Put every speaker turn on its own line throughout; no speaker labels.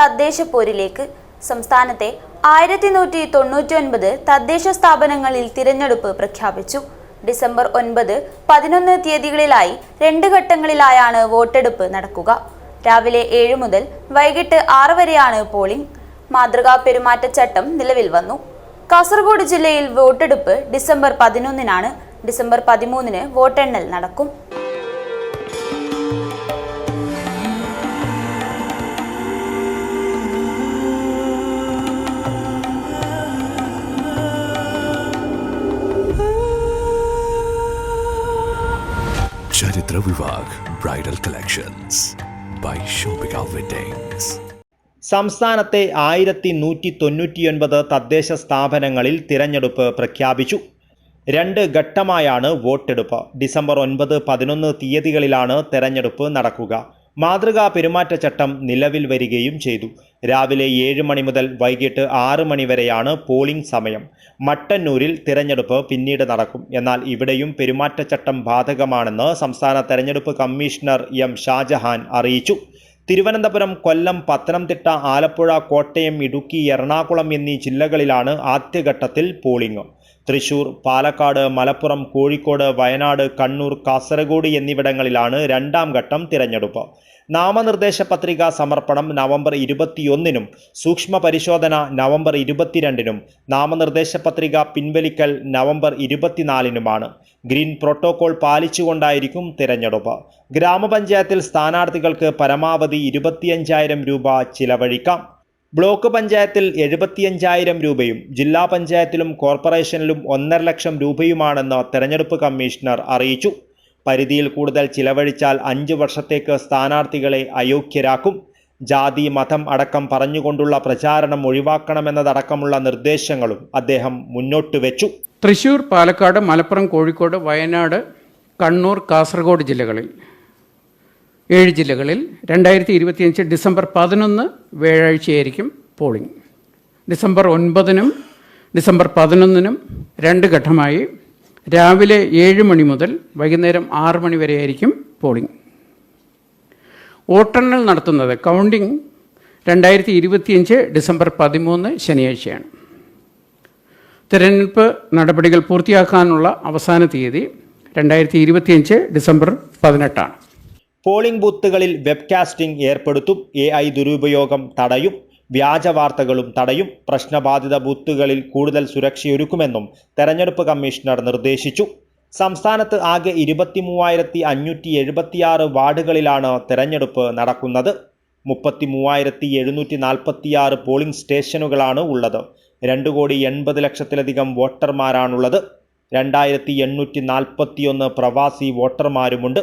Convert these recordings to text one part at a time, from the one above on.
തദ്ദേശ പോരിലേക്ക് സംസ്ഥാനത്തെ ആയിരത്തി നൂറ്റി തൊണ്ണൂറ്റി ഒൻപത് തദ്ദേശ സ്ഥാപനങ്ങളിൽ തിരഞ്ഞെടുപ്പ് പ്രഖ്യാപിച്ചു ഡിസംബർ ഒൻപത് പതിനൊന്ന് തീയതികളിലായി രണ്ട് ഘട്ടങ്ങളിലായാണ് വോട്ടെടുപ്പ് നടക്കുക രാവിലെ ഏഴ് മുതൽ വൈകിട്ട് ആറ് വരെയാണ് പോളിംഗ് മാതൃകാ പെരുമാറ്റച്ചട്ടം നിലവിൽ വന്നു കാസർഗോഡ് ജില്ലയിൽ വോട്ടെടുപ്പ് ഡിസംബർ പതിനൊന്നിനാണ് ഡിസംബർ പതിമൂന്നിന് വോട്ടെണ്ണൽ നടക്കും
Pavithra Vivah bridal collections by shopping weddings സംസ്ഥാനത്തെ ആയിരത്തി നൂറ്റി തൊണ്ണൂറ്റിയൊൻപത് തദ്ദേശ സ്ഥാപനങ്ങളിൽ തിരഞ്ഞെടുപ്പ് പ്രഖ്യാപിച്ചു രണ്ട് ഘട്ടമായാണ് വോട്ടെടുപ്പ് ഡിസംബർ ഒൻപത് പതിനൊന്ന് തീയതികളിലാണ് തെരഞ്ഞെടുപ്പ് നടക്കുക മാതൃകാ പെരുമാറ്റച്ചട്ടം നിലവിൽ വരികയും ചെയ്തു രാവിലെ ഏഴ് മണി മുതൽ വൈകിട്ട് ആറ് മണി വരെയാണ് പോളിംഗ് സമയം മട്ടന്നൂരിൽ തിരഞ്ഞെടുപ്പ് പിന്നീട് നടക്കും എന്നാൽ ഇവിടെയും പെരുമാറ്റച്ചട്ടം ബാധകമാണെന്ന് സംസ്ഥാന തെരഞ്ഞെടുപ്പ് കമ്മീഷണർ എം ഷാജഹാൻ അറിയിച്ചു തിരുവനന്തപുരം കൊല്ലം പത്തനംതിട്ട ആലപ്പുഴ കോട്ടയം ഇടുക്കി എറണാകുളം എന്നീ ജില്ലകളിലാണ് ആദ്യഘട്ടത്തിൽ പോളിംഗ് തൃശൂർ പാലക്കാട് മലപ്പുറം കോഴിക്കോട് വയനാട് കണ്ണൂർ കാസർഗോഡ് എന്നിവിടങ്ങളിലാണ് രണ്ടാം ഘട്ടം തിരഞ്ഞെടുപ്പ് നാമനിർദ്ദേശ പത്രിക സമർപ്പണം നവംബർ ഇരുപത്തിയൊന്നിനും സൂക്ഷ്മ പരിശോധന നവംബർ ഇരുപത്തിരണ്ടിനും നാമനിർദ്ദേശ പത്രിക പിൻവലിക്കൽ നവംബർ ഇരുപത്തിനാലിനുമാണ് ഗ്രീൻ പ്രോട്ടോകോൾ പാലിച്ചുകൊണ്ടായിരിക്കും തിരഞ്ഞെടുപ്പ് ഗ്രാമപഞ്ചായത്തിൽ സ്ഥാനാർത്ഥികൾക്ക് പരമാവധി ഇരുപത്തിയഞ്ചായിരം രൂപ ചിലവഴിക്കാം ബ്ലോക്ക് പഞ്ചായത്തിൽ എഴുപത്തിയഞ്ചായിരം രൂപയും ജില്ലാ പഞ്ചായത്തിലും കോർപ്പറേഷനിലും ഒന്നര ലക്ഷം രൂപയുമാണെന്ന് തെരഞ്ഞെടുപ്പ് കമ്മീഷണർ അറിയിച്ചു പരിധിയിൽ കൂടുതൽ ചിലവഴിച്ചാൽ അഞ്ചു വർഷത്തേക്ക് സ്ഥാനാർത്ഥികളെ അയോഗ്യരാക്കും ജാതി മതം അടക്കം പറഞ്ഞുകൊണ്ടുള്ള പ്രചാരണം ഒഴിവാക്കണമെന്നതടക്കമുള്ള നിർദ്ദേശങ്ങളും അദ്ദേഹം മുന്നോട്ട് വെച്ചു
തൃശൂർ പാലക്കാട് മലപ്പുറം കോഴിക്കോട് വയനാട് കണ്ണൂർ കാസർഗോഡ് ജില്ലകളിൽ ഏഴ് ജില്ലകളിൽ രണ്ടായിരത്തി ഇരുപത്തിയഞ്ച് ഡിസംബർ പതിനൊന്ന് വ്യാഴാഴ്ചയായിരിക്കും പോളിംഗ് ഡിസംബർ ഒൻപതിനും ഡിസംബർ പതിനൊന്നിനും രണ്ട് ഘട്ടമായി രാവിലെ ഏഴ് മണി മുതൽ വൈകുന്നേരം ആറ് മണി വരെയായിരിക്കും പോളിംഗ് വോട്ടെണ്ണൽ നടത്തുന്നത് കൗണ്ടിംഗ് രണ്ടായിരത്തി ഇരുപത്തിയഞ്ച് ഡിസംബർ പതിമൂന്ന് ശനിയാഴ്ചയാണ് തിരഞ്ഞെടുപ്പ് നടപടികൾ പൂർത്തിയാക്കാനുള്ള അവസാന തീയതി രണ്ടായിരത്തി ഇരുപത്തിയഞ്ച് ഡിസംബർ പതിനെട്ടാണ് പോളിംഗ് ബൂത്തുകളിൽ വെബ്കാസ്റ്റിംഗ് ഏർപ്പെടുത്തും എ ഐ ദുരുപയോഗം തടയും വ്യാജ വാർത്തകളും തടയും പ്രശ്നബാധിത ബൂത്തുകളിൽ കൂടുതൽ സുരക്ഷയൊരുക്കുമെന്നും തെരഞ്ഞെടുപ്പ് കമ്മീഷണർ നിർദ്ദേശിച്ചു സംസ്ഥാനത്ത് ആകെ ഇരുപത്തി മൂവായിരത്തി അഞ്ഞൂറ്റി എഴുപത്തിയാറ് വാർഡുകളിലാണ് തെരഞ്ഞെടുപ്പ് നടക്കുന്നത് മുപ്പത്തി മൂവായിരത്തി എഴുന്നൂറ്റി നാൽപ്പത്തിയാറ് പോളിംഗ് സ്റ്റേഷനുകളാണ് ഉള്ളത് രണ്ട് കോടി എൺപത് ലക്ഷത്തിലധികം വോട്ടർമാരാണുള്ളത് രണ്ടായിരത്തി എണ്ണൂറ്റി നാൽപ്പത്തിയൊന്ന് പ്രവാസി വോട്ടർമാരുമുണ്ട്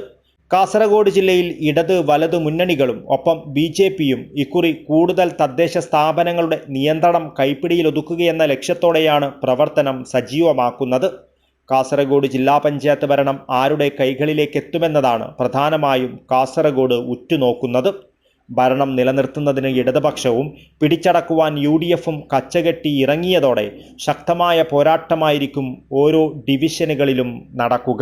കാസർഗോഡ് ജില്ലയിൽ ഇടത് വലത് മുന്നണികളും ഒപ്പം ബി ജെ പിയും ഇക്കുറി കൂടുതൽ തദ്ദേശ സ്ഥാപനങ്ങളുടെ നിയന്ത്രണം കൈപ്പിടിയിലൊതുക്കുകയെന്ന ലക്ഷ്യത്തോടെയാണ് പ്രവർത്തനം സജീവമാക്കുന്നത് കാസർഗോഡ് ജില്ലാ പഞ്ചായത്ത് ഭരണം ആരുടെ കൈകളിലേക്ക് എത്തുമെന്നതാണ് പ്രധാനമായും കാസർഗോഡ് ഉറ്റുനോക്കുന്നത് ഭരണം നിലനിർത്തുന്നതിന് ഇടതുപക്ഷവും പിടിച്ചടക്കുവാൻ യു ഡി എഫും കച്ചകെട്ടി ഇറങ്ങിയതോടെ ശക്തമായ പോരാട്ടമായിരിക്കും ഓരോ ഡിവിഷനുകളിലും നടക്കുക